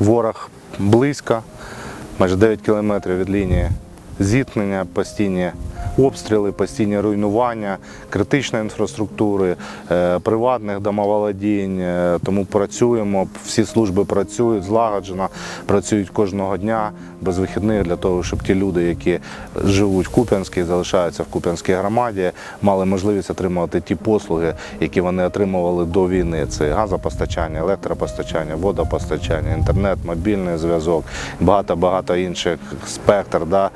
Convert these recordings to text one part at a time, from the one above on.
Ворог близько, майже 9 кілометрів від лінії зіткнення, постійні обстріли, постійні руйнування критичної інфраструктури, е, приватних домоволодінь. Е, Тому працюємо, всі служби працюють злагоджено, працюють кожного дня без вихідних для того, щоб ті люди, які живуть в Куп'янській, залишаються в Куп'янській громаді, мали можливість отримувати ті послуги, які вони отримували до війни. Це газопостачання, електропостачання, водопостачання, інтернет, мобільний зв'язок, багато багато інших спектр да,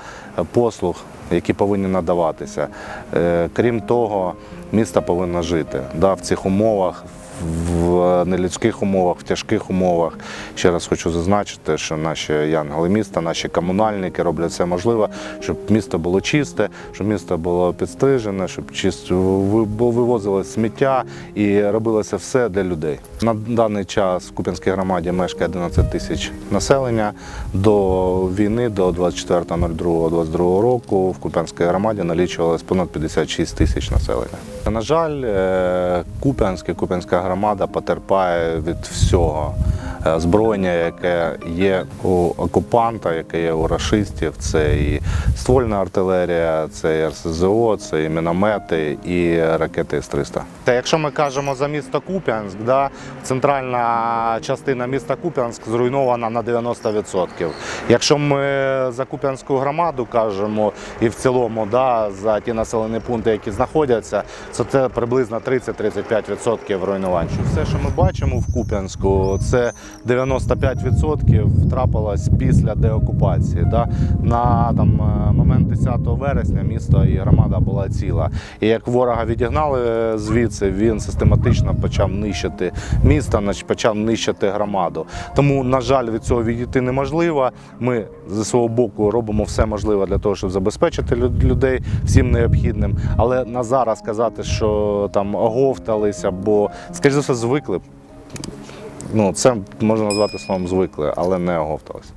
послуг, які повинні надаватися. Е, Крім того, місто повинно жити да, в цих умовах. В нелюдських умовах, в тяжких умовах. Ще раз хочу зазначити, що наші янголи міста, наші комунальники роблять все можливе, щоб місто було чисте, щоб місто було підстрижене, щоб чисто вивозили сміття і робилося все для людей. На даний час в Куп'янській громаді мешкає 11 тисяч населення. До війни, до 24.02.22 року, в Куп'янській громаді налічувалось понад 56 тисяч населення. На жаль, е, Куп'янська, Куп'янська громада потерпає від всього. Е, Озброєння, яке є у окупанта, яке є у рашистів, це і ствольна артилерія, це і РСЗО, це і міномети, і ракети С-300. Та якщо ми кажемо за місто Куп'янськ, да, центральна частина міста Куп'янськ зруйнована на 90%. Якщо ми за Куп'янську громаду кажемо і в цілому да, за ті населені пункти, які знаходяться, то це приблизно 30-35% руйнувань. Все, що ми бачимо в Куп'янську, це 95% трапилось після деокупації. Да? На там, е, момент 10 вересня місто і громада була ціла. І як ворога відігнали звідси, він систематично почав нищити місто, почав нищити громаду. Тому, на жаль, від цього відійти неможливо. Ми зі свого боку робимо все можливе для того, щоб забезпечити людей всім необхідним. Але на зараз сказати, що там оговталися, бо, скоріш за все, звикли. Ну, це можна назвати словом звикли, але не оговталися.